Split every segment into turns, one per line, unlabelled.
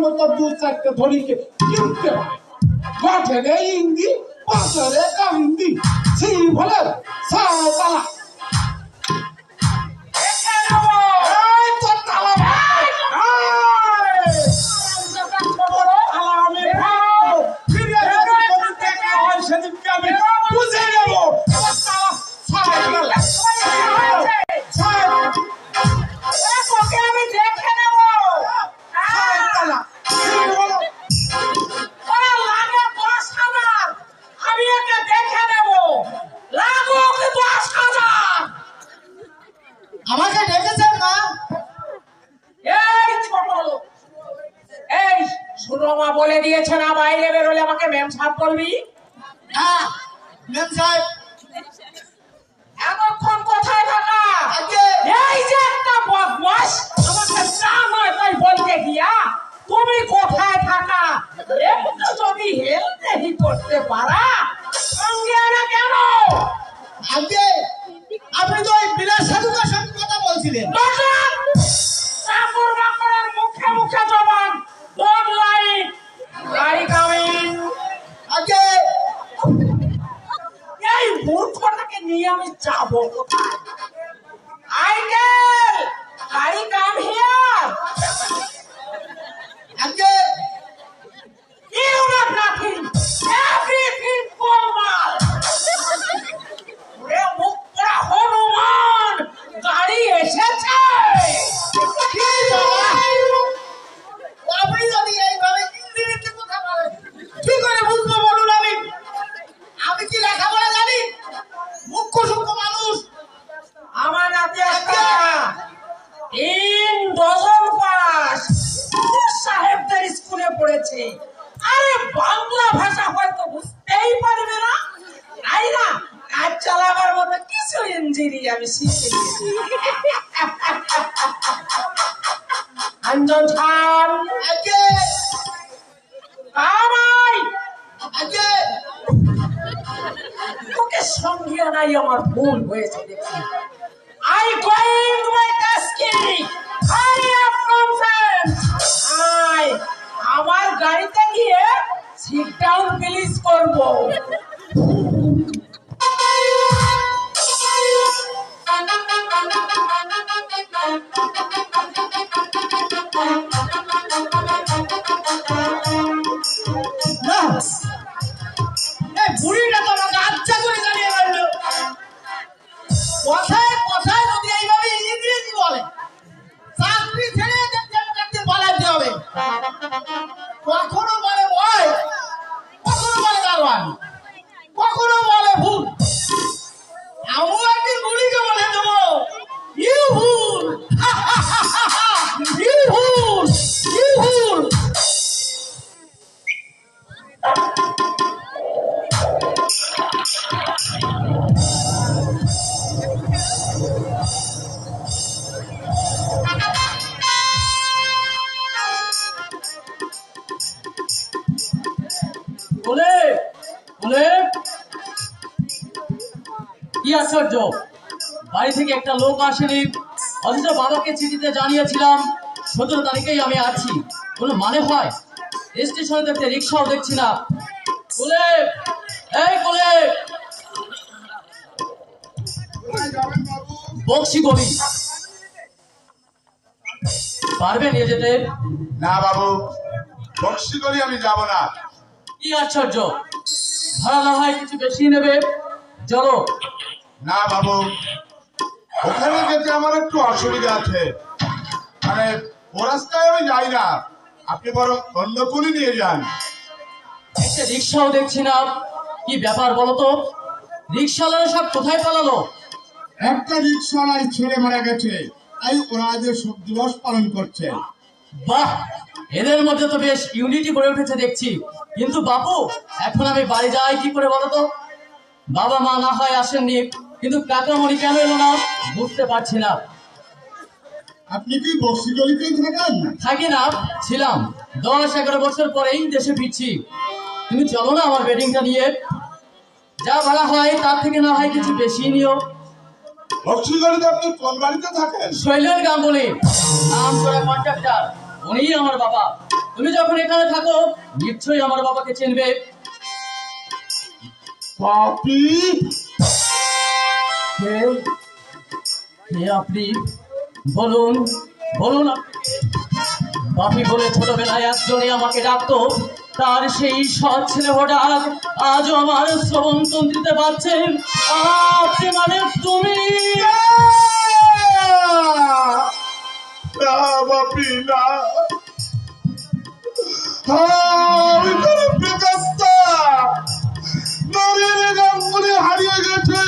মতো দু চারটে ধরিকে কিনতে হয়। মাঠে নেই
ইন্দি? বছরে করেছিলেন মুখে মুখে জবান এই মূর্খটাকে নিয়ে আমি যাব কোথায়? soy injiri, I'm not harm again.
Am
I
again?
তোকে সঙ্গে আনাই আমার ভুল হয়েছে দেখছি। I going my টাস্কিনি I have confirm I আমার গাড়িতে গিয়ে সিট ডাউন প্লিজ করব।
আসেনি। অথচ বাবাকে চিঠিতে জানিয়েছিলাম সতেরো তারিখেই আমি আছি। কোনো মানে হয়? স্টেশনে তো একটা রিক্সাও দেখছি না। কোলে এই কোলে বক্সি গলি পারবে নিয়ে যেতে?
না বাবু বক্সি করি আমি যাব না।
কি আশ্চর্য! ভাড়া না হয় কিছু বেশি নেবে? চলো।
না বাবু ওখানে যেতে আমার একটু অসুবিধা আছে। মানে ও রাস্তায় আমি যাই না। আপনি বরং অন্য কুলি নিয়ে যান।
একটা রিক্সাও দেখছি না। কি ব্যাপার বলো তো? রিক্সাওয়ালারা সব কোথায় পালালো?
একটা রিক্সাওয়ালাই ছেড়ে মারা গেছে। তাই ওরা যে শোক দিবস পালন করছে।
বাহ! এদের মধ্যে তো বেশ ইউনিটি গড়ে উঠেছে দেখছি। কিন্তু বাপু এখন আমি বাড়ি যাই কি করে বলো তো? বাবা মা না হয় আসেননি। কিন্তু কাকামণি কেন এলো না? বুঝতে পারছি না।
আপনি কি বক্সি গলিতেই থাকেন?
থাকি না ছিলাম। দশ এগারো বছর পরেই দেশে ফিরছি। তুমি চলো না আমার বেডিংটা নিয়ে। যা ভাড়া হয় তার থেকে না হয় কিছু বেশি নিও।
বক্সি গলিতে আপনি কোন বাড়িতে থাকেন?
শৈলেন গাঙ্গুলি। নাম করে কন্ট্রাক্টর উনি আমার বাবা। তুমি যখন এখানে থাকো নিশ্চয়ই আমার বাবাকে চিনবে।
পাপি
কে কে আপনি? বলুন বলুন বাপি বলে ছোটবেলায় একজনে আমাকে ডাকতো। তার সেই সৎ ছেলে হঠাৎ আজও আমার শ্রবণ তন্ত্রিতে পাচ্ছেন আপনি মানে তুমি।
বাপি, না। আমি নবীন গাঙ্গুলি হারিয়ে গেছে।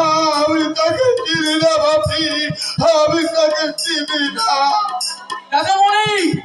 আমি তাকে বাপি। আমি তাকে না।
কাকামণি
তুই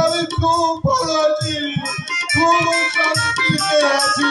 আমি খুব ভালো আছি খুব শান্তিতে আছি।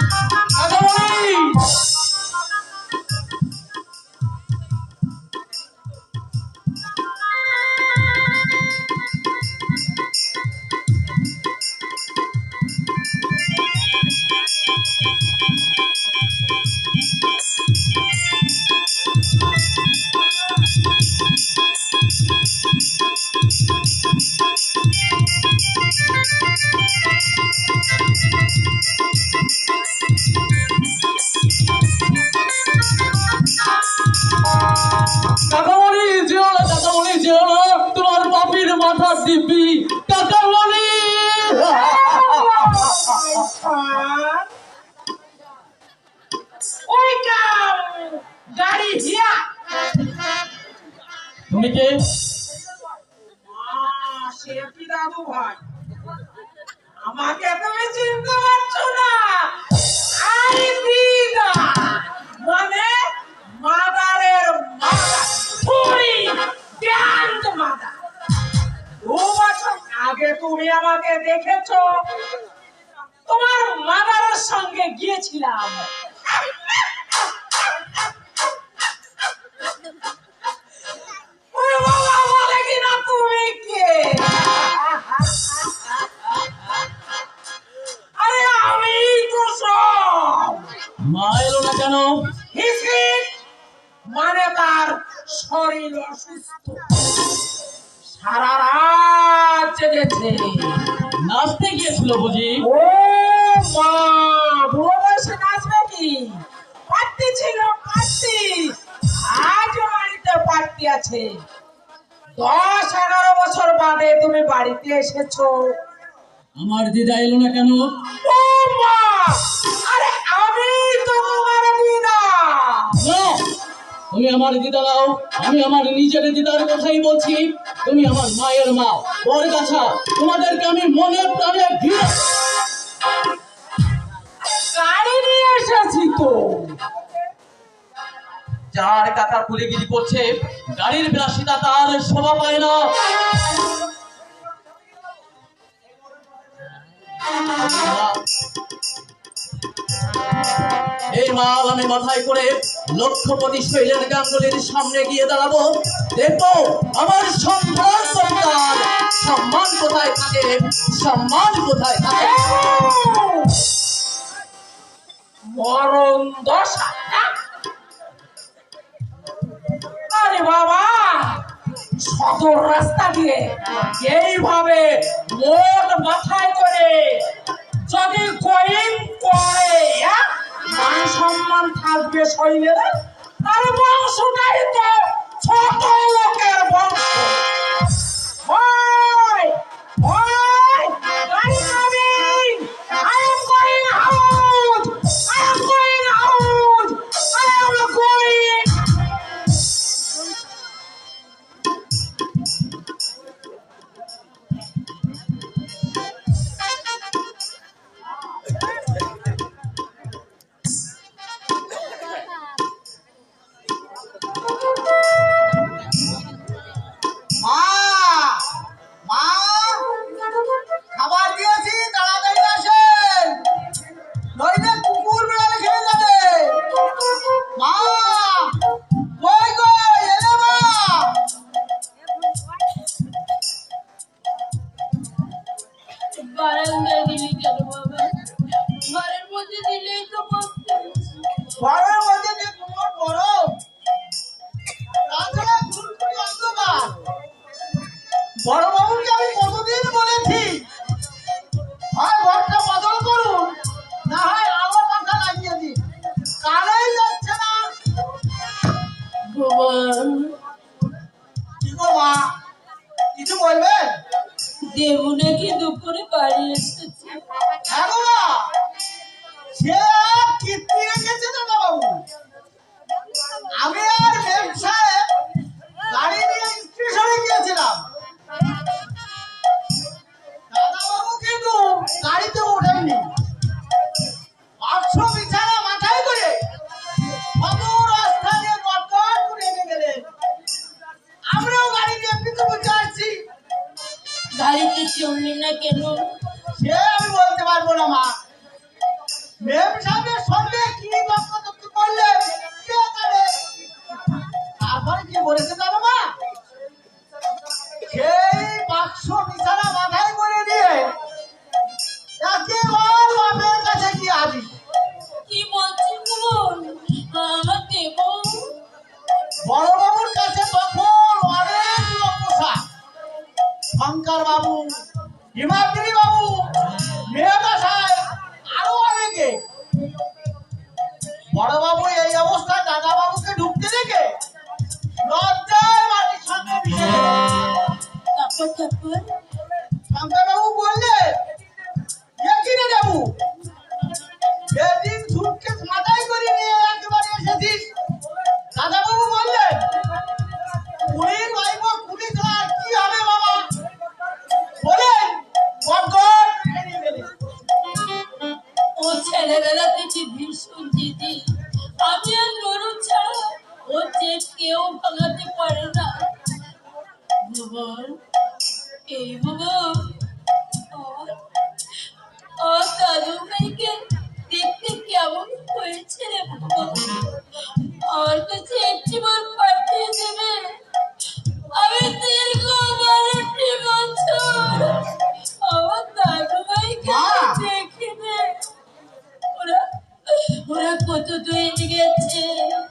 তুমি কে?
আমাকে তুমি চিনতে পারছ না। দিদা। মানে আগে তুমি আমাকে দেখেছ। তোমার মাদারের সঙ্গে গিয়েছিলাম। শরীর অসুস্থ। সারা রাত জেগেছে।
নাচতে গিয়েছিল বুঝি?
ও মা বুড়ো বয়সে
নাচবে কি? পার্টি ছিল পাত্তি আজও বাড়িতে পাত্তি আছে। দশ এগারো বছর বাদে তুমি বাড়িতে এসেছ।
আমার দিদা এলো না কেন? তুমি আমার দিদা নাও, আমি আমার নিজের দিদার কথাই বলছি। তুমি আমার মায়ের মা বর কাছা, তোমাদেরকে আমি মনে প্রাণে যার কাকার কুলিগিরি করছে, গাড়ির বিলাসিতা তার শোভা পায় না। Thank you. এই মাল আমি মাথায় করে লক্ষ্যপতি শৈলেন গাঙ্গুলির সামনে গিয়ে দাঁড়াবো। দেখব আমার সম্মান সন্তান সম্মান কোথায় থাকে? সম্মান কোথায় থাকে?
মরণ দশা। আরে বাবা, সদর রাস্তা দিয়ে এইভাবে মোট মাথায় করে যদি কয়েন করে মান সম্মান থাকবে শৈলের। তার বংশটাই তো ছোট লোকের বংশ।
what
you're doing to get.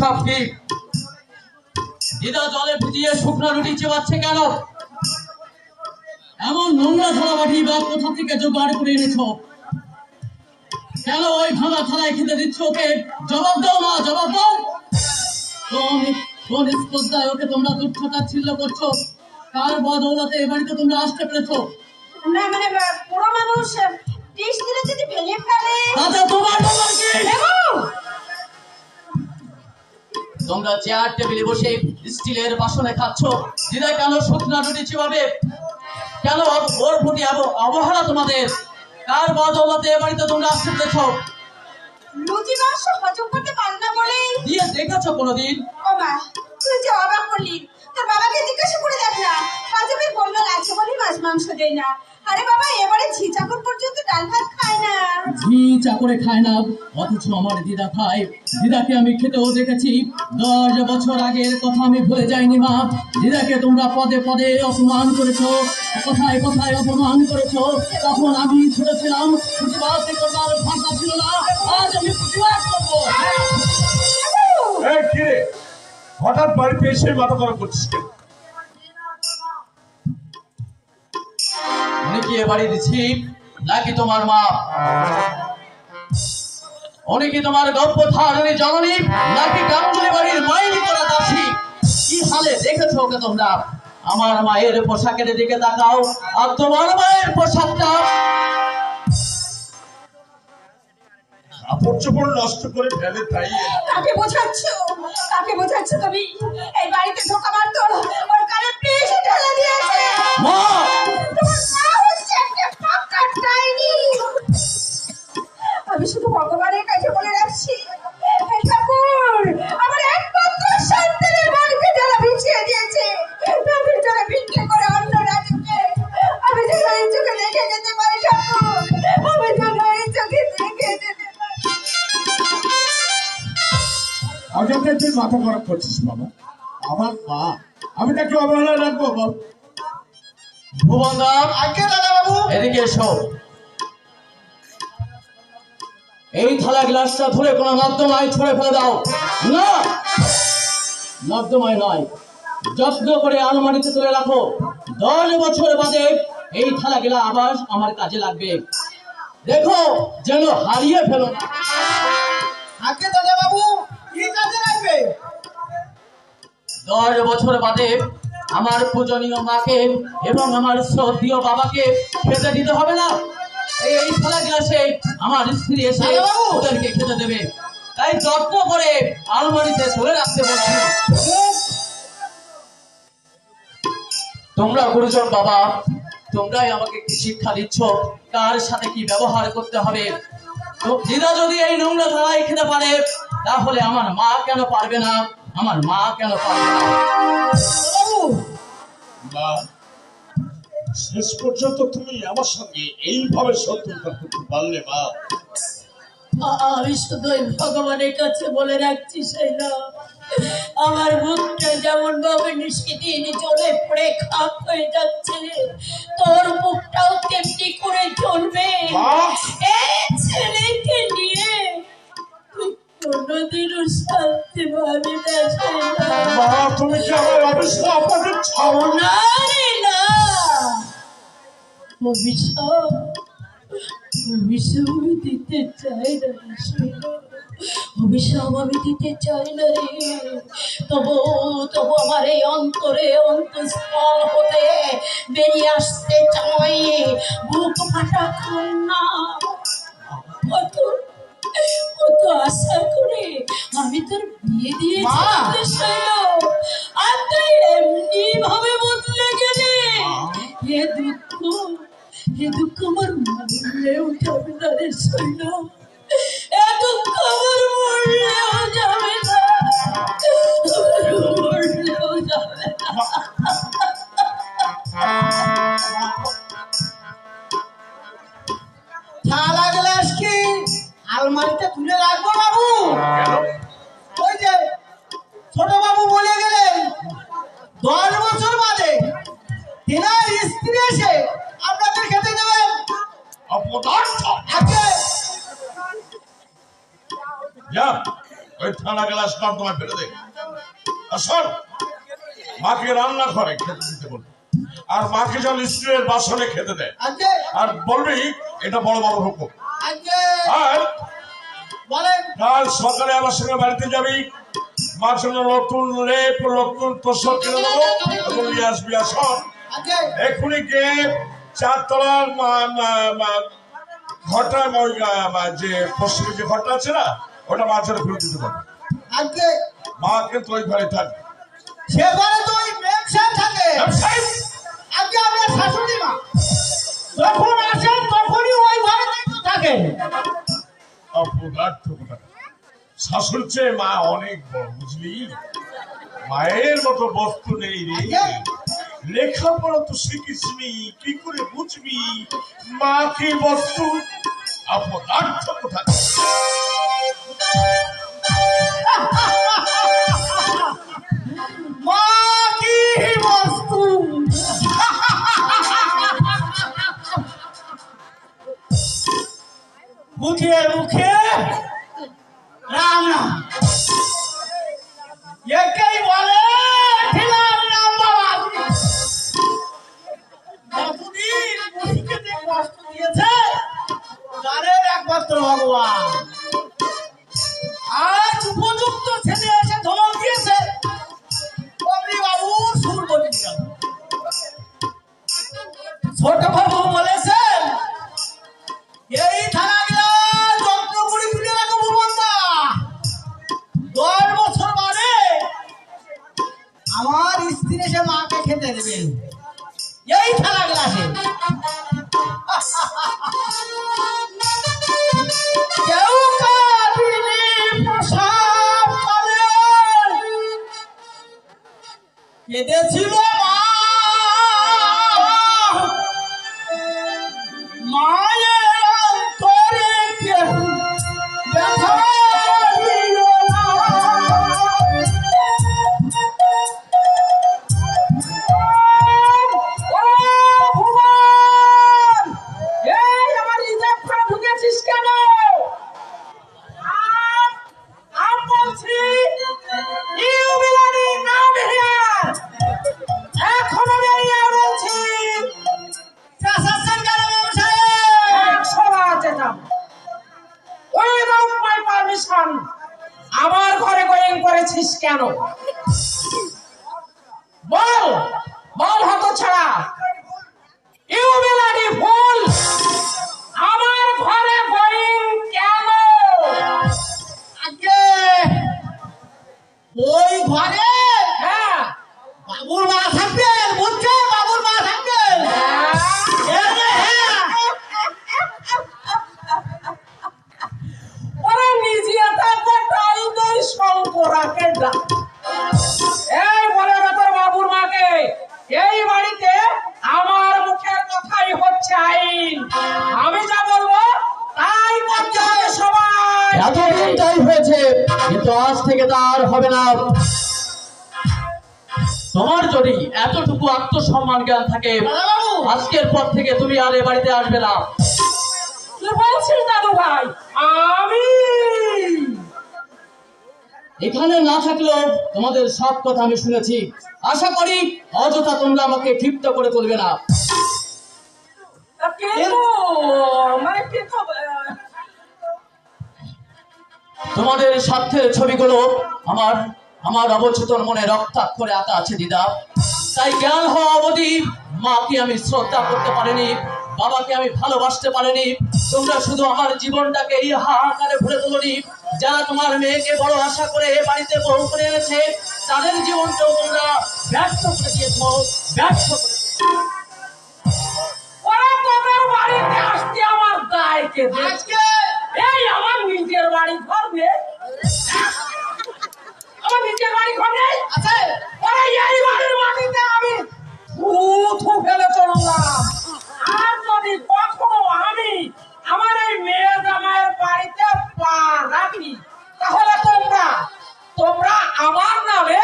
এসব কি দিদা জলে ভিজিয়ে শুকনো রুটি চেবাচ্ছে কেন? এমন নোংরা থালা বাটি বা কোথা থেকে জোগাড় করে এনেছো? কেন ওই ভাঙা থালায় খেতে দিচ্ছ ওকে? জবাব দাও মা জবাব দাও। কোন কোন স্পর্ধায় ওকে তোমরা তুচ্ছতাচ্ছিল্য করছ? কার বদৌলতে এ বাড়িতে তোমরা আসতে পেরেছ?
না মানে পুরো মানুষ দিলে যদি ভেঙে ফেলে?
তাতে তোমার কি? তোমরা চেয়ার টেবিলে বসে স্টিলের বাসনে খাচ্ছ। দিদা কেন শুকনা রুটি চিবাবে? কেন ওর- প্রতি অবহেলা তোমাদের? কার বদৌলতে এ বাড়িতে তোমরা আসতে
মাংস হজম করতে পার না বলে?
দিয়ে দেখেছ কোনোদিন?
ও মা তুই যে অবাক করলি তোর বাবাকে জিজ্ঞাসা করে দেখ না বলল বলে মাছ মাংস দেয় না। আরে বাবা এবারে ঝি চাকর পর্যন্ত ডাল ভাত খায় না।
ঘি চাকরে খায় না অথচ আমার দিদা খায় দিদাকে আমি খেতেও দেখেছি। দশ বছর আগের কথা আমি ভুলে যাইনি মা। দিদাকে তোমরা পদে পদে অপমান করেছ কোথায় কোথায় অপমান করেছ। তখন আমি ছোট ছিলাম প্রতিবাদ করবার ভাষা ছিল না। আজ আমি প্রতিবাদ করব।
এই কিরে হঠাৎ বাড়িতে এসে মাথা গরম করছিস
উনি কি এ বাড়ির নাকি তোমার মা? উনি কি তোমার গল্প ধারণী জননী? নাকি গাঙ্গুলি বাড়ির মাইনি করা দাসী? কি হালে দেখেছ ওকে তোমরা? আমার মায়ের পোশাকের দিকে তাকাও আর তোমার মায়ের পোশাকটা।
কাপড় নষ্ট করে ফেলে তাই।
কাকে বোঝাচ্ছ? কাকে বোঝাচ্ছ তুমি? এই বাড়িতে ঢোকা মারত ওর কানে পেশে ঢেলে দিয়েছে।
মা!
মাথা গরম করছিস বাবা। আমার মা আমি তাকে অবহেলা রাখব বল
ভুবনদার
আগে দাদা বাবু
এদিকে এসো। এই থালা গ্লাসটা ধরে কোনো নর্দমায় ছড়ে ফেলে দাও। না! নর্দমায় নয়। যত্ন করে আলমারিতে তুলে রাখো। দশ বছর বাদে এই থালা গেলা আবার আমার কাজে লাগবে। দেখো যেন হারিয়ে ফেলো না।
আগে দাদা বাবু কাজে লাগবে।
দশ বছর বাদে আমার পূজনীয় মাকে এবং আমার শ্রদ্ধীয় বাবাকে খেতে দিতে হবে না। এই গ্লাসে আমার স্ত্রী এসে ওদেরকে খেতে দেবে। তাই যত্ন করে আলমারিতে তুলে রাখতে বলছি। তোমরা গুরুজন বাবা তোমরাই আমাকে কি শিক্ষা দিচ্ছ? কার সাথে কি ব্যবহার করতে হবে? দিদা যদি এই নোংরা থালায় খেতে পারে তাহলে আমার মা কেন পারবে না? আমার মা কেন পারবে না?
মা শেষ পর্যন্ত তুমি আমার সঙ্গে এইভাবে শত্রুতা করতে পারলে মা।
আমি শুধু ভগবানের কাছে বলে রাখছি সেই আমার মুখটা যেমন ভাবে নিষ্কিদিন জলে পড়ে খাপ হয়ে যাচ্ছে তোর মুখটাও তেমনি করে চলবে শান্তি পাবি না সেই না।
মা তুমি কি আমার অবিশ্বাস ছাড়ো না?
না রে না। অভিশাপ অভিশাপ আমি দিতে চাই না রে। শোনো। অভিশাপ আমি দিতে চাই না রে। তবু তবু আমার এই অন্তরে অন্তঃস্থল হতে বেরিয়ে আসতে চাই। বুক ফাটা কান্না কত কত আশা করে আমি তোর বিয়ে দিয়েছি আর তুই এমনি ভাবে বদলে গেলে হে দুঃখ হে দুঃখ আমার মরলেও যাবে না রে শৈল এ দুঃখ আমার মরলেও যাবে
থালা যেন বাসনে খেতে দেয়। আর বলবি এটা বড় বড় হুকুম। আর কাল সকালে আমার সঙ্গে বাড়িতে যাবি মার জন্য নতুন লেপ নতুন তোষক কিনে দেবো এবং নিয়ে আসবি
আজকে
এক্ষুনি গিয়ে চারতলার মা- যে পশ্চিমে যে ঘরটা আছে না ওটা মাছের দিতে পারবে। মা কিন্তু ওই ঘরে থাকবে।
সে ঘরে তো ওই থাকে। আজকে আপনার শাশুড়ি মা। যখন আসেন তখনই ওই ঘরে কিন্তু থাকে।
অপদার্থ শাশুড় চেয়ে মা অনেক বড় বুঝলি? মায়ের মতো বস্তু নেই রে। লেখাপড়া তো শিখিসনি কি করে বুঝবি? মা কি বস্তু? অপদার্থ কোথা।
মা কি বস্তু? মুখে মুখে? রাম রাম একেই বলে, ছিলাম রাম বাবা। এতদিন মুখকে যে কষ্ট দিয়েছে তাদের একমাত্র ভগবান। এই
বলে তোর বাবুর মাকে এই বাড়িতে আমার মুখের কথাই হচ্ছে আইন। আমি যা বলব তাই করতে হবে সবাই।
এতদিন তাই হয়েছে কিন্তু আজ থেকে তা আর হবে না। তোমার যদি এতটুকু আত্মসম্মান জ্ঞান থাকে আজকের পর থেকে তুমি আর এ বাড়িতে আসবে না।
কি বলছিস দাদু ভাই আমি
এখানে না থাকলেও তোমাদের সব কথা আমি শুনেছি। আশা করি অযথা তোমরা আমাকে ক্ষিপ্ত করে তুলবে না। তোমাদের স্বার্থের ছবিগুলো আমার আমার অবচেতন মনে রক্তাক্ষরে আঁকা আছে দিদা। তাই জ্ঞান হওয়া অবধি মাকে আমি শ্রদ্ধা করতে পারিনি। বাবাকে আমি ভালোবাসতে পারিনি। তোমরা শুধু আমার জীবনটাকে এই হাহাকারে ভরে তোলনি যারা তোমার মেয়েকে বড় আশা করে এ বাড়িতে বউ করে এনেছে তাদের জীবনটাও তোমরা ব্যর্থ করে দিয়েছ ব্যর্থ করে
আমার নিজের বাড়ি ঘর নেই আমার নিজের বাড়ি ঘর নেই?
আছে।
ওরা এই বাড়ির মাটিতে আমি থু থু ফেলে চললাম আর যদি কখনো আমি আমার এই মেয়ে জামাইয়ের বাড়িতে পা রাখি, তাহলে তোমরা তোমরা আমার নামে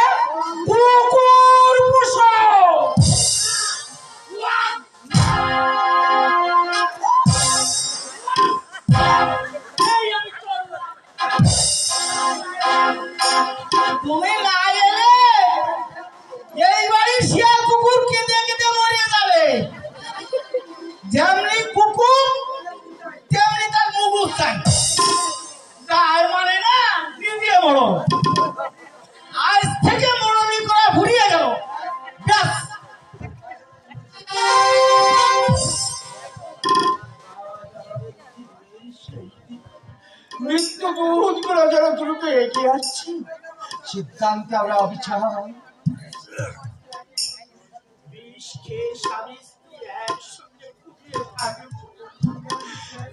তুমি না এলে এই বাড়ির যেমনি কুকুর তেমনি তার মুগুর চাই তাই মানে না দ্বিতীয় বড় আজ থেকে মরমি করা ভুলিয়ে গেল। ব্যাস। মৃত্যু বহুত করে যেন দ্রুত এগিয়ে আসছি সিদ্ধান্তে আমরা অবিচার বিষ খেয়ে স্বামী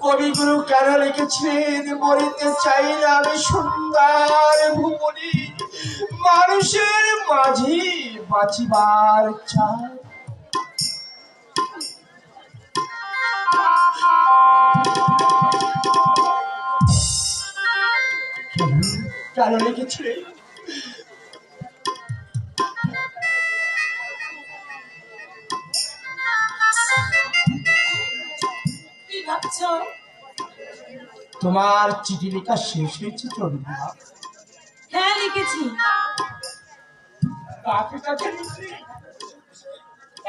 কবিগুরু কেন লিখেছিলেন? মরিতে চাই না আমি সুন্দর ভুবনি। মানুষের মাঝে বাঁচিবার চাই কেন লিখেছিলেন?
কি
তোমার চিঠি লেখা শেষ হয়েছে চন্দ্রিমা?
হ্যাঁ লিখেছি?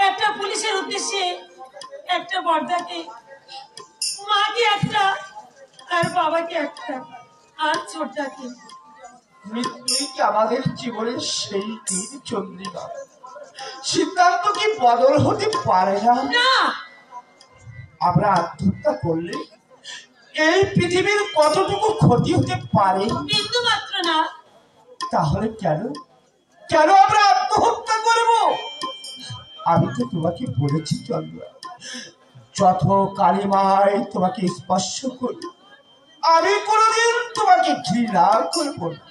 একটা পুলিশের উদ্দেশ্যে একটা বর্দাকে মাকে একটা আর বাবাকে একটা আর ছোটটাকে
মৃত্যুই কি আমাদের জীবনের সেই দিন চন্দ্রিমা। সিদ্ধান্ত কি বদল হতে পারে
না!
আমরা আত্মহত্যা করলে এই পৃথিবীর কতটুকু ক্ষতি হতে পারে?
বিন্দু মাত্র না।
তাহলে কেন? কেন আমরা আত্মহত্যা করব? আমি তো তোমাকে বলেছি চন্দ্র। যত কালিমায় তোমাকে স্পর্শ করি আমি কোনোদিন তোমাকে ঘৃণা করব না।